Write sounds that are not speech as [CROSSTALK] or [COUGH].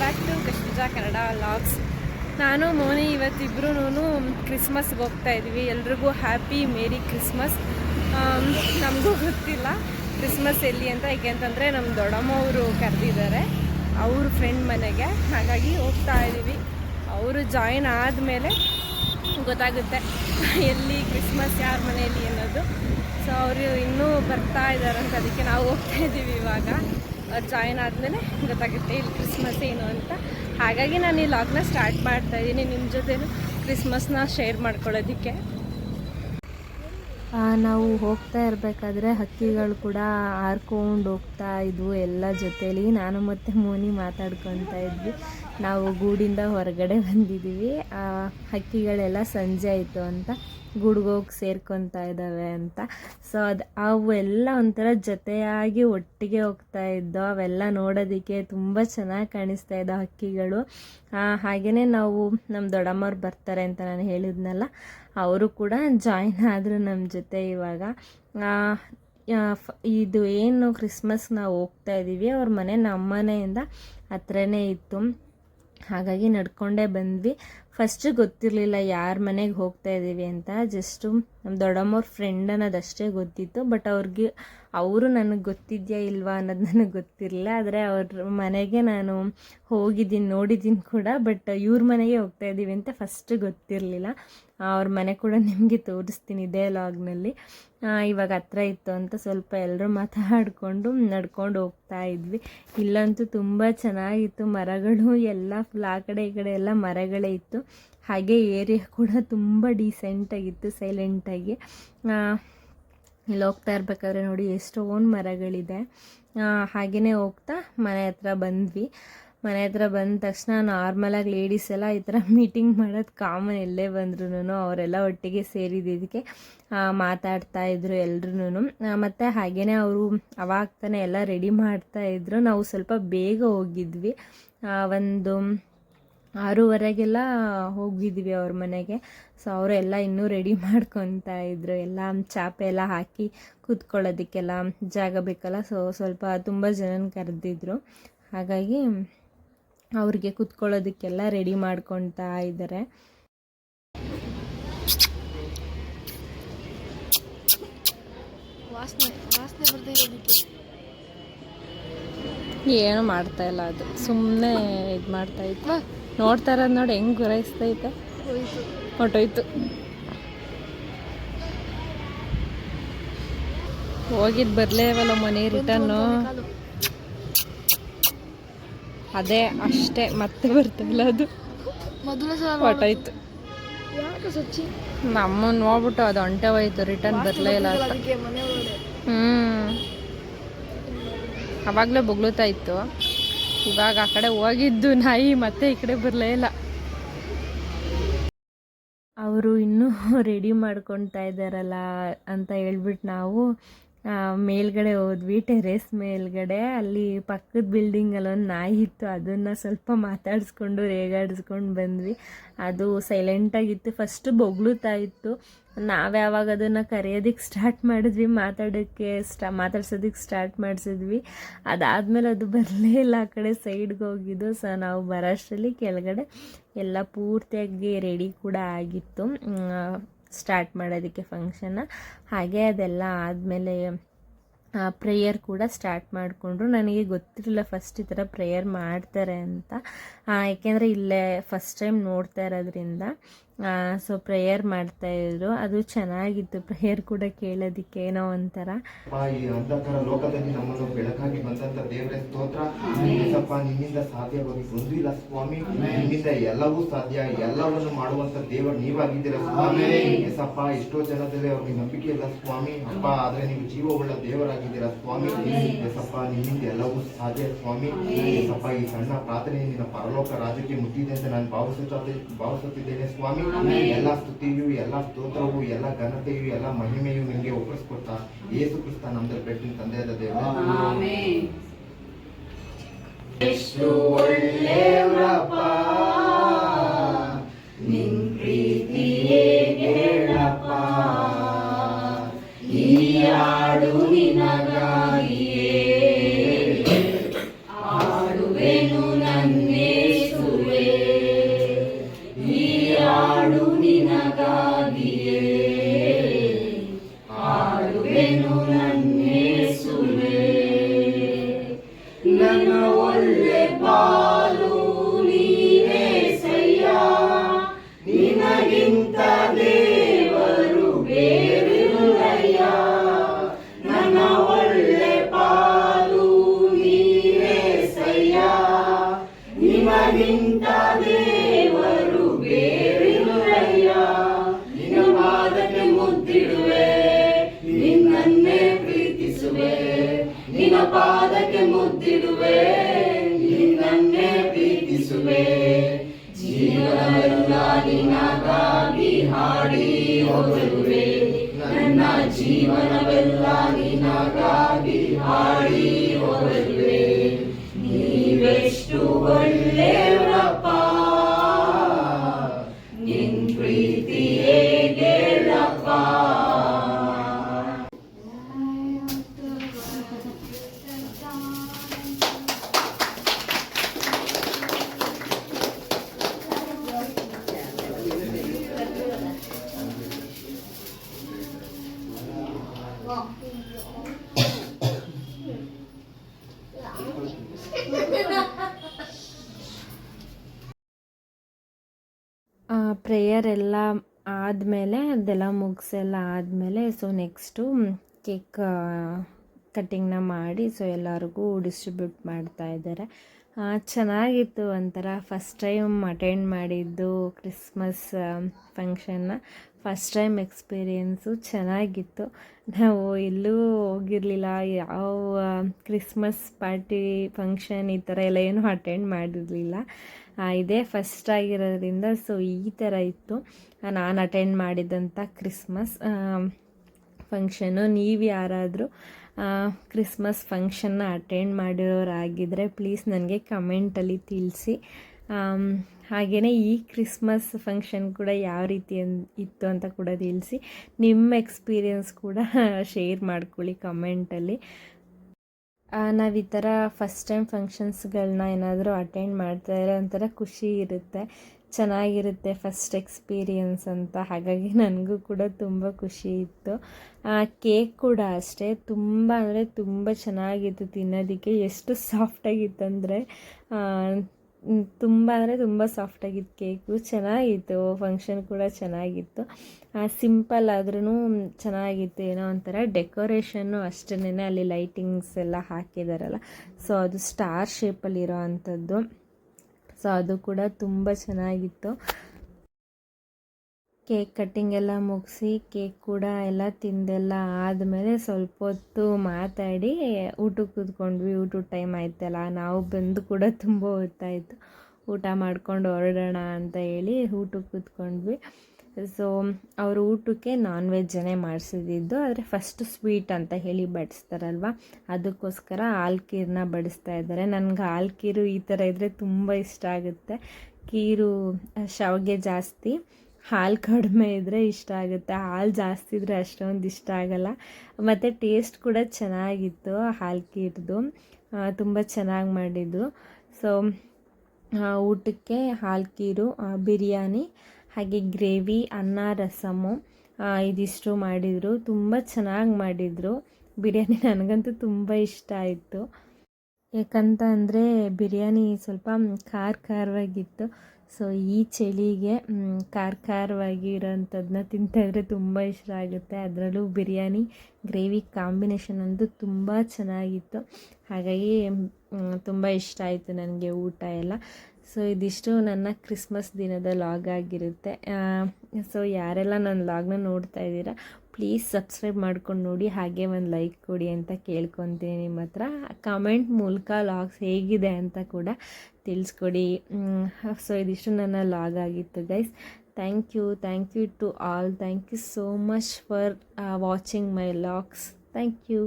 Back to ಕಶ್ಮೀಜಾ Kannada logs ನಾನು, ಮೋನಿ ಇವತ್ತಿಬ್ರು ಕ್ರಿಸ್ಮಸ್ಗೆ ಹೋಗ್ತಾ ಇದ್ದೀವಿ ಎಲ್ರಿಗೂ ಹ್ಯಾಪಿ ಮೇರಿ ಕ್ರಿಸ್ಮಸ್ ನಮಗೂ ಗೊತ್ತಿಲ್ಲ ಕ್ರಿಸ್ಮಸ್ ಎಲ್ಲಿ ಅಂತ. ಯಾಕೆ ಅಂತಂದರೆ ನಮ್ಮ ದೊಡ್ಡಮ್ಮ ಅವರು ಕರೆದಿದ್ದಾರೆ. ಅವ್ರ ಫ್ರೆಂಡ್ ಮನೆಗೆ. ಹಾಗಾಗಿ ಹೋಗ್ತಾ ಇದ್ದೀವಿ. ಅವರು ಜಾಯಿನ್ ಆದಮೇಲೆ ಗೊತ್ತಾಗುತ್ತೆ ಎಲ್ಲಿ ಕ್ರಿಸ್ಮಸ್ ಯಾರ ಮನೆಯಲ್ಲಿ ಅನ್ನೋದು. ಸೊ ಅವರು ಇನ್ನೂ ಬರ್ತಾ ಇದ್ದಾರಂತ. ಅದಕ್ಕೆ ನಾವು ಹೋಗ್ತಾ ಇದ್ದೀವಿ ಇವಾಗ. ಜಾಯಿನ್ ಆದಮೇಲೆ ಗೊತ್ತಾಗುತ್ತೆ ಇಲ್ಲಿ ಕ್ರಿಸ್ಮಸ್ ಏನು ಅಂತ. ಹಾಗಾಗಿ ನಾನು ಈ ಲಾಗ್ನ ಸ್ಟಾರ್ಟ್ ಮಾಡ್ತಾ ಇದ್ದೀನಿ ನಿಮ್ಮ ಜೊತೆನೂ ಕ್ರಿಸ್ಮಸ್ನ ಶೇರ್ ಮಾಡ್ಕೊಳ್ಳೋದಕ್ಕೆ. ನಾವು ಹೋಗ್ತಾ ಇರಬೇಕಾದ್ರೆ ಹಕ್ಕಿಗಳು ಕೂಡ ಹಾರ್ಕೊಂಡು ಹೋಗ್ತಾ ಇದ್ವು ಎಲ್ಲ ಜೊತೇಲಿ. ನಾನು ಮತ್ತು ಮೋನಿ ಮಾತಾಡ್ಕೊತಾ ಇದ್ವಿ. ನಾವು ಗೂಡಿಂದ ಹೊರಗಡೆ ಬಂದಿದ್ದೀವಿ. ಹಕ್ಕಿಗಳೆಲ್ಲ ಸಂಜೆ ಆಯಿತು ಅಂತ ಗೂಡ್ಗೋಗಿ ಸೇರ್ಕೊತಾ ಇದ್ದಾವೆ ಅಂತ. ಸೊ ಅದು ಅವೆಲ್ಲ ಒಂಥರ ಜೊತೆಯಾಗಿ ಒಟ್ಟಿಗೆ ಹೋಗ್ತಾ ಇದ್ದೋ, ಅವೆಲ್ಲ ನೋಡೋದಕ್ಕೆ ತುಂಬ ಚೆನ್ನಾಗಿ ಕಾಣಿಸ್ತಾ ಇದ್ದ ಹಕ್ಕಿಗಳು. ಹಾಗೆಯೇ ನಾವು ನಮ್ಮ ದೊಡ್ಡಮ್ಮವ್ರು ಬರ್ತಾರೆ ಅಂತ ನಾನು ಹೇಳಿದ್ನಲ್ಲ, ಅವರು ಕೂಡ ಜಾಯಿನ್ ಆದರು ನಮ್ಮ ಜೊತೆ ಇವಾಗ. ಇದು ಏನು ಕ್ರಿಸ್ಮಸ್ ನಾವು ಹೋಗ್ತಾ ಇದ್ದೀವಿ ಅವ್ರ ಮನೆ ನಮ್ಮ ಮನೆಯಿಂದ ಹತ್ರನೇ ಇತ್ತು. ಹಾಗಾಗಿ ನಡ್ಕೊಂಡೇ ಬಂದ್ವಿ. ಫಸ್ಟ್ ಗೊತ್ತಿರಲಿಲ್ಲ ಯಾರ ಮನೆಗೆ ಹೋಗ್ತಾ ಇದ್ದೀವಿ ಅಂತ ಜಸ್ಟು ನಮ್ಮ ದೊಡ್ಡಮ್ಮವ್ರ ಫ್ರೆಂಡ್ ಅನ್ನೋದಷ್ಟೇ ಗೊತ್ತಿತ್ತು ಬಟ್ ಅವ್ರಿಗೆ, ಅವರು ನನಗೆ ಗೊತ್ತಿದೆಯಾ ಇಲ್ವಾ ಅನ್ನೋದು ನನಗೆ ಗೊತ್ತಿರಲಿಲ್ಲ. ಆದರೆ ಅವ್ರ ಮನೆಗೆ ನಾನು ಹೋಗಿದ್ದೀನಿ, ನೋಡಿದ್ದೀನಿ ಕೂಡ ಬಟ್ ಇವ್ರ ಮನೆಗೆ ಹೋಗ್ತಾ ಇದ್ದೀವಿ ಅಂತ ಫಸ್ಟ್ ಗೊತ್ತಿರಲಿಲ್ಲ. ಅವ್ರ ಮನೆ ಕೂಡ ನಿಮಗೆ ತೋರಿಸ್ತೀನಿ ಇದೇ ಲಾಗ್ನಲ್ಲಿ. ಇವಾಗ ಹತ್ರ ಇತ್ತು ಅಂತ ಸ್ವಲ್ಪ ಎಲ್ಲರೂ ಮಾತಾಡಿಕೊಂಡು ನಡ್ಕೊಂಡು ಹೋಗ್ತಾ ಇದ್ವಿ. ಇಲ್ಲಂತೂ ತುಂಬ ಚೆನ್ನಾಗಿತ್ತು. ಮರಗಳು ಎಲ್ಲ ಫುಲ್ ಆ ಕಡೆ ಈ ಕಡೆ ಎಲ್ಲ ಮರಗಳೇ ಇತ್ತು. ಹಾಗೆ ಏರಿಯಾ ಕೂಡ ತುಂಬ ಡೀಸೆಂಟಾಗಿತ್ತು ಸೈಲೆಂಟಾಗಿ ಇಲ್ಲಿ ಹೋಗ್ತಾ ಇರ್ಬೇಕಾದ್ರೆ ನೋಡಿ ಎಷ್ಟೊಂದು ಮರಗಳಿದೆ. ಹಾಗೆಯೇ ಹೋಗ್ತಾ ಮನೆ ಹತ್ರ ಬಂದ್ವಿ. ಮನೆ ಹತ್ರ ಬಂದ ತಕ್ಷಣ ನಾರ್ಮಲಾಗಿ ಲೇಡೀಸ್ ಎಲ್ಲ ಈ ಥರ ಮೀಟಿಂಗ್ ಮಾಡೋದು ಕಾಮನ್ ಎಲ್ಲೇ ಬಂದ್ರೂ ಅವರೆಲ್ಲ ಒಟ್ಟಿಗೆ ಸೇರಿದ್ದಕ್ಕೆ ಮಾತಾಡ್ತಾ ಇದ್ರು ಎಲ್ರೂ ಮತ್ತು ಹಾಗೇ ಅವರು ಅವಾಗ ತಾನೇ ಎಲ್ಲ ರೆಡಿ ಮಾಡ್ತಾ ಇದ್ರು. ನಾವು ಸ್ವಲ್ಪ ಬೇಗ ಹೋಗಿದ್ವಿ. ಒಂದು ಆರೂವರೆಗೆಲ್ಲ ಹೋಗಿದ್ವಿ ಅವ್ರ ಮನೆಗೆ. ಸೊ ಅವರೆಲ್ಲ ಇನ್ನೂ ರೆಡಿ ಮಾಡ್ಕೊತಾ ಇದ್ರು. ಎಲ್ಲ ಚಾಪೆ ಎಲ್ಲ ಹಾಕಿ ಕೂತ್ಕೊಳ್ಳೋದಕ್ಕೆಲ್ಲ ಜಾಗ ಬೇಕಲ್ಲ. ಸೊ ಸ್ವಲ್ಪ ತುಂಬ ಜನನ ಕರೆದಿದ್ರು. ಹಾಗಾಗಿ ಅವ್ರಿಗೆ ಕುತ್ಕೊಳ್ಳೋದಕ್ಕೆಲ್ಲ ರೆಡಿ ಮಾಡ್ಕೊತಾ ಇದ್ದಾರೆ. ಏನು ಮಾಡ್ತಾ ಇಲ್ಲ ಅದು. ಸುಮ್ಮನೆ ಇದು ಮಾಡ್ತಾ ಇತ್ತು ನೋಡ್ತಾ ಇರೋದು ನೋಡಿ ಹೆಂಗೆ ಗುರೈಸ್ತೈತೆ ಹೊಟ್ಟೋಯ್ತು ಹೋಗಿದ್ದು ಬರ್ಲೇವಲ್ಲ ಮನೆ ರಿಟರ್ನು ಅದೇ ಅಷ್ಟೇ ಮತ್ತೆ ಬರ್ತಿಲ್ಲ ಅದು? ಹೊಟ್ಟೋಯ್ತು ನಮ್ಮ ನೋಡ್ಬಿಟ್ಟು ಅದು ಒಂಟೆ ಹೋಯ್ತು ರಿಟರ್ನ್ ಬರಲೇ ಇಲ್ಲ ಅಂತ. ಹ್ಮ್. ಅವಾಗಲೇ ಬೊಗ್ಳುತ್ತಾ ಇತ್ತು. ಇವಾಗ ಆ ಕಡೆ ಹೋಗಿದ್ದು ನಾಯಿ ಮತ್ತೆ ಈ ಕಡೆ ಬರಲೇ ಇಲ್ಲ. ಅವರು ಇನ್ನೂ [LAUGHS] ರೆಡಿ ಮಾಡ್ಕೊತಾ ಇದ್ದಾರಲ್ಲ ಅಂತ ಹೇಳ್ಬಿಟ್ಟು ನಾವು ಮೇಲ್ಗಡೆ ಹೋದ್ವಿ, ಟೆರೇಸ್ ಮೇಲ್ಗಡೆ. ಅಲ್ಲಿ ಪಕ್ಕದ ಬಿಲ್ಡಿಂಗಲ್ಲಿ ಒಂದು ನಾಯಿ ಇತ್ತು, ಅದನ್ನು ಸ್ವಲ್ಪ ಮಾತಾಡಿಸ್ಕೊಂಡು, ರೇಗಾಡಿಸ್ಕೊಂಡು ಬಂದ್ವಿ. ಅದು ಸೈಲೆಂಟಾಗಿತ್ತು ಫಸ್ಟ್ ಬೊಗ್ಳುತ್ತಾ ಇತ್ತು. ನಾವು ಯಾವಾಗ ಅದನ್ನು ಕರೆಯೋದಕ್ಕೆ ಸ್ಟಾರ್ಟ್ ಮಾಡಿದ್ವಿ ಮಾತಾಡೋಕ್ಕೆ ಸ್ಟಾ ಮಾತಾಡ್ಸೋದಕ್ಕೆ ಸ್ಟಾರ್ಟ್ ಮಾಡಿಸಿದ್ವಿ. ಅದಾದಮೇಲೆ ಅದು ಬರಲೇ ಇಲ್ಲ, ಆ ಕಡೆ ಸೈಡ್ಗೆ ಹೋಗಿದ್ದು. ಸೊ ನಾವು ಬರೋಷ್ಟರಲ್ಲಿ ಕೆಳಗಡೆ ಎಲ್ಲ ಪೂರ್ತಿಯಾಗಿ ರೆಡಿ ಕೂಡ ಆಗಿತ್ತು. ಸ್ಟಾರ್ಟ್ ಮಾಡೋದಕ್ಕೆ ಫಂಕ್ಷನ್ನ ಹಾಗೆ ಅದೆಲ್ಲ ಆದಮೇಲೆ ಪ್ರೇಯರ್ ಕೂಡ ಸ್ಟಾರ್ಟ್ ಮಾಡಿಕೊಂಡ್ರು. ನನಗೆ ಗೊತ್ತಿರಲಿಲ್ಲ ಫಸ್ಟ್ ಈ ಥರ ಪ್ರೇಯರ್ ಮಾಡ್ತಾರೆ ಅಂತ. ಯಾಕೆಂದರೆ ಇಲ್ಲೇ ಫಸ್ಟ್ ಟೈಮ್ ನೋಡ್ತಾ ಇರೋದ್ರಿಂದ. ಸೊ ಪ್ರೇಯರ್ ಮಾಡ್ತಾ ಇದ್ರು. ಅದು ಚೆನ್ನಾಗಿತ್ತು. ಪ್ರೇಯರ್ ಕೂಡ ಕೇಳೋದಿಕ್ಕೆ ಏನೋ ಒಂಥರ. ಈ ಲೋಕದಲ್ಲಿ ನಮ್ಮನ್ನು ಬೆಳಕಾಗಿ ಬಂದಂತ ದೇವರೇ, ಸ್ತೋತ್ರ. ನಿಮ್ಮಿಂದ ನಿನ್ನಿಂದ ಸಾಧ್ಯವಾಗಿ ಒಂದು ಇಲ್ಲ ಸ್ವಾಮಿ. ನಿನ್ನಿಂದ ಎಲ್ಲವೂ ಸಾಧ್ಯ. ಎಲ್ಲವನ್ನು ಮಾಡುವಂತ ದೇವರು ನೀವಾಗಿದ್ದೀರ ಸ್ವಾಮಿ. ಎಸಪ್ಪ ಎಷ್ಟೋ ಜನದಲ್ಲಿ ಅವ್ರಿಗೆ ನಂಬಿಕೆ ಇಲ್ಲ ಸ್ವಾಮಿ. ಅಪ್ಪ, ಆದ್ರೆ ನೀವು ಜೀವವುಳ್ಳ ದೇವರಾಗಿದ್ದೀರ ಸ್ವಾಮಿ. ಎಸಪ್ಪ ನಿನ್ನಿಂದ ಎಲ್ಲವೂ ಸಾಧ್ಯ ಸ್ವಾಮಿ. ಎಸಪ್ಪ ಈ ಸಣ್ಣ ಪ್ರಾರ್ಥನೆ ನಿನ್ನ ಪರಲೋಕ ರಾಜ್ಯಕ್ಕೆ ಮುಟ್ಟಿದೆ ಅಂತ ನಾನು ಭಾವಿಸುತ್ತ, ಭಾವಿಸುತ್ತಿದ್ದೇನೆ ಸ್ವಾಮಿ. ಎಲ್ಲ ಸ್ತುತಿಯು ಎಲ್ಲ ಸ್ತೋತ್ರವು ಎಲ್ಲ ಘನತೆಯು ಎಲ್ಲ ಮಹಿಮೆಯು ನಿಮಗೆ ಒಪ್ಪಿಸ್ಕೊಡ್ತಾ ಏಸು ಕ್ರಿಸ್ತ ನಮ್ದು ಬೆಟ್ಟಿನ ತಂದೆಯಾದ ದೇವರು. ಎಷ್ಟು ಒಳ್ಳೆಯವರಪ್ಪ. Medina God. ಪಾದಕ್ಕೆ ಮುದ್ದಿಡುವೆ ನಿನ್ನೇ ಪ್ರೀತಿಸುವೆ. ಜೀವನವೆಲ್ಲ ನಿನಗಾಗಿ ಹಾಡಿ ಹೋಗಲುವೆ ನನ್ನ ಜೀವನವೆಲ್ಲ ನಿನಗಾಗಿ ಹಾಡಿ ಹೋಗಲುವೆ ನೀವೆಷ್ಟು ಒಳ್ಳೆಯವರಪ್ಪ ಪ್ರೇಯರ್ ಎಲ್ಲ ಆದಮೇಲೆ, ಅದೆಲ್ಲ ಮುಗಿಸೆಲ್ಲ ಆದಮೇಲೆ ಸೊ ನೆಕ್ಸ್ಟು ಕೇಕ್ ಕಟ್ಟಿಂಗ್ನ ಮಾಡಿ ಸೊ ಎಲ್ಲರಿಗೂ ಡಿಸ್ಟ್ರಿಬ್ಯೂಟ್ ಮಾಡ್ತಾ ಇದ್ದಾರೆ. ಚೆನ್ನಾಗಿತ್ತು ಒಂಥರ. ಫಸ್ಟ್ ಟೈಮ್ ಅಟೆಂಡ್ ಮಾಡಿದ್ದು ಕ್ರಿಸ್ಮಸ್ ಫಂಕ್ಷನ್ನ ಫಸ್ಟ್ ಟೈಮ್ ಎಕ್ಸ್ಪೀರಿಯೆನ್ಸು ಚೆನ್ನಾಗಿತ್ತು. ನಾವು ಎಲ್ಲೂ ಹೋಗಿರಲಿಲ್ಲ. ಯಾವ ಕ್ರಿಸ್ಮಸ್ ಪಾರ್ಟಿ ಫಂಕ್ಷನ್ ಈ ಥರ ಎಲ್ಲ ಏನೂ ಅಟೆಂಡ್ ಮಾಡಿರಲಿಲ್ಲ. ಇದೇ ಫಸ್ಟ್ ಆಗಿರೋದ್ರಿಂದ ಸೊ ಈ ಥರ ಇತ್ತು. ನಾನು ಅಟೆಂಡ್ ಮಾಡಿದಂಥ ಕ್ರಿಸ್ಮಸ್ ಫಂಕ್ಷನು ನೀವು ಯಾರಾದರೂ ಕ್ರಿಸ್ಮಸ್ ಫಂಕ್ಷನ್ನ ಅಟೆಂಡ್ ಮಾಡಿರೋರಾಗಿದ್ದರೆ ಪ್ಲೀಸ್ ನನಗೆ ಕಮೆಂಟಲ್ಲಿ ತಿಳಿಸಿ. ಹಾಗೆಯೇ ಈ ಕ್ರಿಸ್ಮಸ್ ಫಂಕ್ಷನ್ ಕೂಡ ಯಾವ ರೀತಿ ಇತ್ತು ಅಂತ ಕೂಡ ತಿಳಿಸಿ ನಿಮ್ಮ ಎಕ್ಸ್ಪೀರಿಯನ್ಸ್ ಕೂಡ [LAUGHS] ಶೇರ್ ಮಾಡ್ಕೊಳ್ಳಿ ಕಮೆಂಟಲ್ಲಿ ನಾವು ಈ ಥರ ಫಸ್ಟ್ ಟೈಮ್ ಫಂಕ್ಷನ್ಸ್ಗಳನ್ನ ಏನಾದರೂ ಅಟೆಂಡ್ ಮಾಡ್ತಾ ಇರೋ ಒಂಥರ ಖುಷಿ ಇರುತ್ತೆ, ಚೆನ್ನಾಗಿರುತ್ತೆ ಫಸ್ಟ್ ಎಕ್ಸ್ಪೀರಿಯನ್ಸ್ ಅಂತ. ಹಾಗಾಗಿ ನನಗೂ ಕೂಡ ತುಂಬ ಖುಷಿ ಇತ್ತು. ಕೇಕ್ ಕೂಡ ಅಷ್ಟೇ. ತುಂಬ ಅಂದರೆ ತುಂಬ ಚೆನ್ನಾಗಿತ್ತು ತಿನ್ನೋದಕ್ಕೆ. ಎಷ್ಟು ಸಾಫ್ಟಾಗಿತ್ತಂದರೆ ತುಂಬ ಅಂದರೆ ತುಂಬ ಸಾಫ್ಟಾಗಿತ್ತು ಕೇಕು ಚೆನ್ನಾಗಿತ್ತು ಫಂಕ್ಷನ್ ಕೂಡ ಚೆನ್ನಾಗಿತ್ತು. ಸಿಂಪಲ್ ಆದ್ರೂ ಚೆನ್ನಾಗಿತ್ತು, ಏನೋ ಒಂಥರ ಡೆಕೋರೇಷನ್ನು ಅಷ್ಟೇ ಅಲ್ಲಿ ಲೈಟಿಂಗ್ಸ್ ಎಲ್ಲ ಹಾಕಿದಾರಲ್ಲ. ಸೊ ಅದು ಸ್ಟಾರ್ ಶೇಪಲ್ಲಿರೋ ಅಂಥದ್ದು. ಸೊ ಅದು ಕೂಡ ತುಂಬ ಚೆನ್ನಾಗಿತ್ತು. ಕೇಕ್ ಕಟ್ಟಿಂಗ್ ಎಲ್ಲ ಮುಗಿಸಿ, ಕೇಕ್ ಕೂಡ ಎಲ್ಲ ತಿಂದೆಲ್ಲ ಆದಮೇಲೆ ಸ್ವಲ್ಪ ಹೊತ್ತು ಮಾತಾಡಿ ಊಟಕ್ಕೆ ಕೂತ್ಕೊಂಡ್ವಿ. ಊಟದ ಟೈಮ್ ಆಯ್ತಲ್ಲ, ನಾವು ಬಂದು ಕೂಡ ತುಂಬ ಹೊತ್ತಾಯಿತು. ಊಟ ಮಾಡ್ಕೊಂಡು ಹೊರಡೋಣ ಅಂತ ಹೇಳಿ ಊಟಕ್ಕೆ ಕೂತ್ಕೊಂಡ್ವಿ. ಸೊ ಅವರು ಊಟಕ್ಕೆ ನಾನ್ ವೆಜ್ಜನ್ನೇ ಮಾಡಿಸಿದ್ದು. ಆದರೆ ಫಸ್ಟ್ ಸ್ವೀಟ್ ಅಂತ ಹೇಳಿ ಬಡಿಸ್ತಾರಲ್ವ? ಅದಕ್ಕೋಸ್ಕರ ಹಾಲು ಖೀರನ್ನ ಬಡಿಸ್ತಾ ಇದ್ದಾರೆ. ನನಗೆ ಹಾಲು ಈ ಥರ ಇದ್ದರೆ ತುಂಬ ಇಷ್ಟ ಆಗುತ್ತೆ. ಕೀರು ಶಾವಿಗೆ ಜಾಸ್ತಿ. ಹಾಲು ಕಡಿಮೆ ಇದ್ದರೆ ಇಷ್ಟ ಆಗುತ್ತೆ. ಹಾಲು ಜಾಸ್ತಿ ಇದ್ದರೆ ಅಷ್ಟೊಂದು ಇಷ್ಟ ಆಗಲ್ಲ. ಮತ್ತು ಟೇಸ್ಟ್ ಕೂಡ ಚೆನ್ನಾಗಿತ್ತು ಹಾಲು ಕೀರ್ದು ತುಂಬ ಚೆನ್ನಾಗಿ ಮಾಡಿದ್ದು. ಸೊ ಊಟಕ್ಕೆ ಹಾಲು ಕೀರು ಬಿರಿಯಾನಿ, ಹಾಗೆ ಗ್ರೇವಿ, ಅನ್ನ, ರಸಮು ಇದಿಷ್ಟು ಮಾಡಿದರು. ತುಂಬ ಚೆನ್ನಾಗಿ ಮಾಡಿದರು. ಬಿರಿಯಾನಿ ನನಗಂತೂ ತುಂಬ ಇಷ್ಟ ಆಯಿತು. ಯಾಕಂತ ಅಂದರೆ ಬಿರಿಯಾನಿ ಸ್ವಲ್ಪ ಖಾರ ಖಾರವಾಗಿತ್ತು. ಸೊ ಈ ಚಳಿಗೆ ಖಾರ ಖಾರವಾಗಿ ಇರೋಂಥದ್ದನ್ನ ತಿಂತಾಯಿದ್ರೆ ತುಂಬ ಇಷ್ಟ ಆಗುತ್ತೆ. ಅದರಲ್ಲೂ ಬಿರಿಯಾನಿ, ಗ್ರೇವಿ ಕಾಂಬಿನೇಷನ್ ಅಂತೂ ತುಂಬ ಚೆನ್ನಾಗಿತ್ತು. ಹಾಗಾಗಿ ತುಂಬ ಇಷ್ಟ ಆಯಿತು ನನಗೆ ಊಟ ಎಲ್ಲ. ಸೊ ಇದಿಷ್ಟು ನನ್ನ ಕ್ರಿಸ್ಮಸ್ ದಿನದ ಲಾಗ್ ಆಗಿರುತ್ತೆ. ಸೊ ಯಾರೆಲ್ಲ ನನ್ನ ಲಾಗ್ನ ನೋಡ್ತಾ ಇದ್ದೀರಾ, ಪ್ಲೀಸ್ ಸಬ್ಸ್ಕ್ರೈಬ್ ಮಾಡ್ಕೊಂಡು ನೋಡಿ. ಹಾಗೆ ಒಂದು ಲೈಕ್ ಕೊಡಿ ಅಂತ ಕೇಳ್ಕೊತೀನಿ ನಿಮ್ಮ ಹತ್ರ. ಕಮೆಂಟ್ ಮೂಲಕ ಲಾಗ್ಸ್ ಹೇಗಿದೆ ಅಂತ ಕೂಡ ತಿಳಿಸ್ಕೊಡಿ. ಸೊ ಇದಿಷ್ಟು ನನ್ನ ಲಾಗ್ ಆಗಿತ್ತು guys thank you thank you to all thank you so much for watching my logs thank you